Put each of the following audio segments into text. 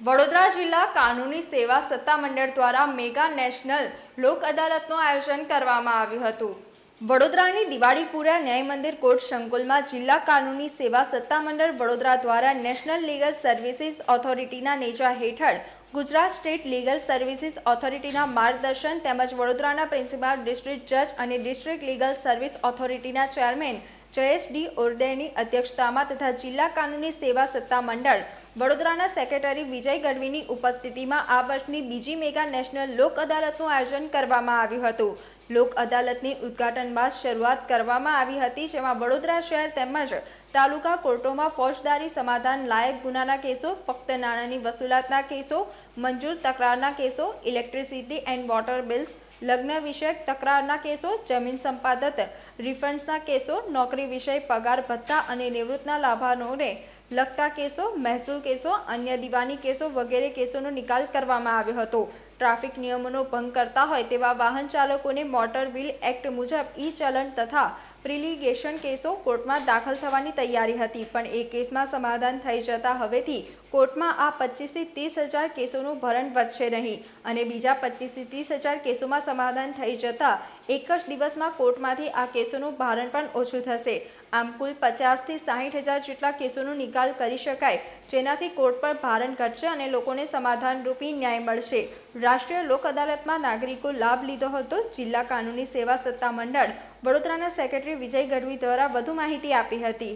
વડોદરા જિલ્લા કાનૂની સેવા સત્તામંડળ દ્વારા મેગા નેશનલ લોક અદાલતનું આયોજન કરવામાં આવ્યું હતું. વડોદરાની દિવાળીપુરા ન્યાય મંદિર કોર્ટ સંકુલમાં જિલ્લા કાનૂની સેવા સત્તામંડળ વડોદરા દ્વારા નેશનલ લીગલ સર્વિસીસ ઓથોરિટીના નેજા હેઠળ ગુજરાત સ્ટેટ લીગલ સર્વિસીસ ઓથોરિટીના માર્ગદર્શન તેમજ વડોદરાના પ્રિન્સિપાલ ડિસ્ટ્રિક્ટ જજ અને ડિસ્ટ્રિક્ટ લીગલ સર્વિસ ઓથોરિટીના ચેરમેન જયેશ ડી ઓરદેની અધ્યક્ષતામાં તથા જિલ્લા કાનૂની સેવા સત્તા મંડળ વડોદરાના સેક્રેટરી વિજય ગઢવીની ઉપસ્થિતિમાં આ વર્ષની બીજી મેગા નેશનલ લોક અદાલતનું આયોજન કરવામાં આવ્યું હતું. લોક અદાલતની ઉદ્ઘાટન બાદ શરૂઆત કરવામાં આવી હતી, જેમાં વડોદરા શહેર તેમજ તાલુકા કોર્ટોમાં ફોજદારી સમાધાન લાયક ગુનાના કેસો, ફક્ત નાણાંની વસૂલાતના કેસો, મંજૂર તકરારના કેસો, ઇલેક્ટ્રિસિટી એન્ડ વોટર બિલ્સ, લગ્ન વિષયક તકરારના કેસો, જમીન સંપાદત રિફંડ્સના કેસો, નોકરી વિષય પગાર ભથ્થા અને નિવૃત્તના લાભાર્થીઓને લગતા કેસો, મહેસૂલ કેસો, અન્ય દિવાની કેસો વગેરે કેસોનો નિકાલ કરવામાં આવ્યો હતો. ટ્રાફિક નિયમોનો ભંગ કરતા હોય તેવા વાહન ચાલકોને મોટર વ્હીલ એક્ટ મુજબ ઈ ચલણ તથા પ્રિલિગેશન કેસો કોર્ટમાં દાખલ થવાની તૈયારી હતી, પણ એ કેસમાં સમાધાન થઈ જતા હવેથી કોર્ટમાં આ પચીસથી ત્રીસ હજાર કેસોનું ભરણ વધશે નહીં અને બીજા પચીસથી ત્રીસ હજાર કેસોમાં સમાધાન થઈ જતા એક જ દિવસમાં કોર્ટમાંથી આ કેસોનું ભારણ પણ ઓછું થશે. આમ કુલ પચાસથી સાહીઠ હજાર જેટલા કેસોનો નિકાલ કરી શકાય, જેનાથી કોર્ટ પર ભારણ ઘટશે અને લોકોને સમાધાનરૂપી ન્યાય મળશે. રાષ્ટ્રીય લોક અદાલતમાં નાગરિકો લાભ લીધો હતો. જિલ્લા કાનૂની સેવા સત્તા મંડળ વડોદરાના સેક્રેટરી વિજય ગઢવી દ્વારા વધુ માહિતી આપી હતી.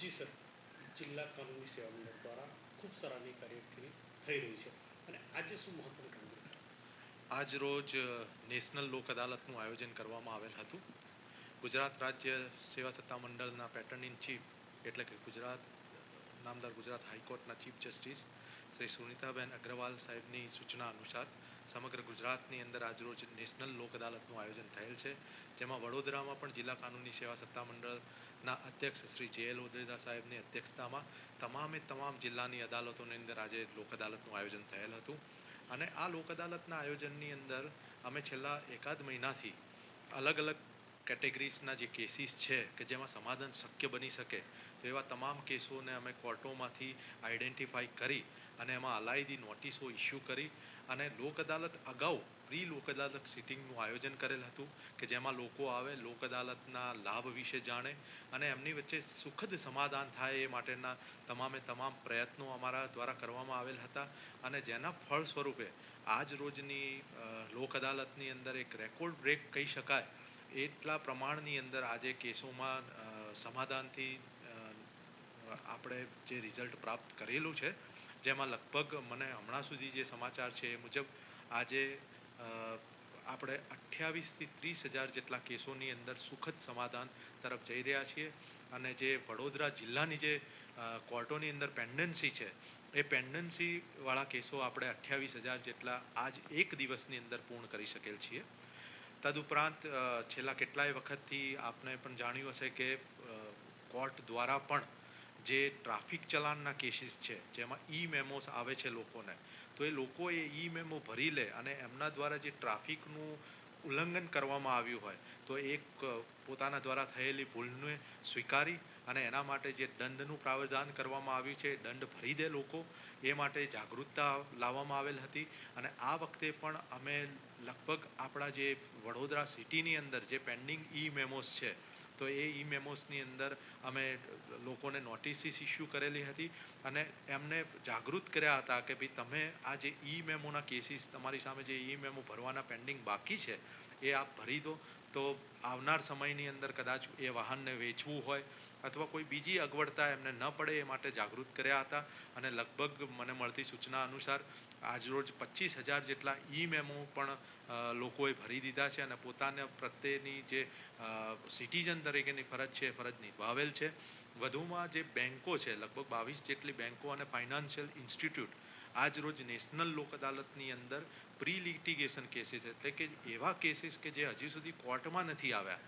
જી સર. જિલ્લા કાનૂની સેવા મંડળ દ્વારા ખૂબ સરાહનીય કામગીરી થઈ રહી છે અને આજે શું મહત્વનું આજ રોજ નેશનલ લોક અદાલતનું આયોજન કરવામાં આવેલ હતું. ગુજરાત રાજ્ય સેવા સત્તા મંડળના પેટર્ન ઇન ચીફ એટલે કે ગુજરાત નામદાર ગુજરાત હાઈકોર્ટના ચીફ જસ્ટિસ શ્રી સુનિતાબેન અગ્રવાલ સાહેબની સૂચના અનુસાર સમગ્ર ગુજરાતની અંદર આજરોજ નેશનલ લોક અદાલતનું આયોજન થયેલ છે, જેમાં વડોદરામાં પણ જિલ્લા કાનૂની સેવા સત્તામંડળના અધ્યક્ષ શ્રી જે એલ ઓદ્રેદા સાહેબની અધ્યક્ષતામાં તમામે તમામ જિલ્લાની અદાલતોની અંદર આજે લોક અદાલતનું આયોજન થયેલ હતું. અને આ લોક અદાલતના આયોજનની અંદર અમે છેલ્લા એકાદ મહિનાથી અલગ અલગ કેટેગરીઝના જે કેસીસ છે કે જેમાં સમાધાન શક્ય બની શકે, તો એવા તમામ કેસોને અમે કોર્ટોમાંથી આઈડેન્ટિફાઈ કરી અને એમાં અલાયદી નોટિસો ઇસ્યુ કરી અને લોક અદાલત અગાઉ પ્રી લોક અદાલત સિટિંગનું આયોજન કરેલ હતું કે જેમાં લોકો આવે, લોક અદાલતના લાભ વિશે જાણે અને એમની વચ્ચે સુખદ સમાધાન થાય એ માટેના તમામે તમામ પ્રયત્નો અમારા દ્વારા કરવામાં આવેલ હતા અને જેના ફળ સ્વરૂપે આજ રોજની લોક અદાલતની અંદર એક રેકોર્ડ બ્રેક કહી શકાય એટલા પ્રમાણની અંદર આજે કેસોમાં સમાધાનથી આપણે જે રિઝલ્ટ પ્રાપ્ત કરેલું છે, જેમાં લગભગ મને હમણાં સુધી જે સમાચાર છે એ મુજબ આજે આપણે અઠ્યાવીસથી ત્રીસ હજાર જેટલા કેસોની અંદર સુખદ સમાધાન તરફ જઈ રહ્યા છીએ અને જે વડોદરા જિલ્લાની જે કોર્ટોની અંદર પેન્ડન્સી છે, એ પેન્ડન્સીવાળા કેસો આપણે અઠ્યાવીસ હજાર જેટલા આજ એક દિવસની અંદર પૂર્ણ કરી શકેલ છીએ. તદુપરાંત છેલ્લા કેટલાય વખતથી આપને પણ જાણ્યું હશે કે કોર્ટ દ્વારા પણ જે ટ્રાફિક ચલાનના કેસીસ છે, જેમાં ઈ મેમોસ આવે છે લોકોને, તો એ લોકો એ ઈ મેમો ભરી લે અને એમના દ્વારા જે ટ્રાફિકનું ઉલ્લંઘન કરવામાં આવ્યું હોય, તો એક પોતાના દ્વારા થયેલી ભૂલને સ્વીકારી અને એના માટે જે દંડનું પ્રાવધાન કરવામાં આવ્યું છે, દંડ ભરી દે લોકો, એ માટે જાગૃતતા લાવવામાં આવેલ હતી. અને આ વખતે પણ અમે લગભગ આપણા જે વડોદરા સિટીની અંદર જે પેન્ડિંગ ઈ મેમોસ છે તો એ ઈ મેમોસની અંદર અમે લોકોને નોટિસીસ ઇસ્યુ કરેલી હતી અને એમને જાગૃત કર્યા હતા કે ભાઈ તમે આ જે ઈ મેમોના કેસીસ, તમારી સામે જે ઈ મેમો ભરવાના પેન્ડિંગ બાકી છે, એ આપ ભરી દો. તો આવનાર સમયની અંદર કદાચ એ વાહનને વેચવું હોય અથવા કોઈ બીજી અગવડતા એમને ન પડે એ માટે જાગૃત કર્યા હતા અને લગભગ મને મળતી સૂચના અનુસાર આજરોજ પચીસ હજાર જેટલા ઈ મેમો પણ લોકોએ ભરી દીધા છે અને પોતાને પ્રત્યેની જે સિટીઝન તરીકેની ફરજ છે એ ફરજ નિભાવેલ છે. વધુમાં જે બેન્કો છે, લગભગ બાવીસ જેટલી બેન્કો અને ફાઇનાન્શિયલ ઇન્સ્ટિટ્યૂટ આજ રોજ નેશનલ લોક અદાલતની અંદર પ્રી લિટિગેશન કેસીસ, એટલે કે એવા કેસીસ કે જે હજી સુધી કોર્ટમાં નથી આવ્યા.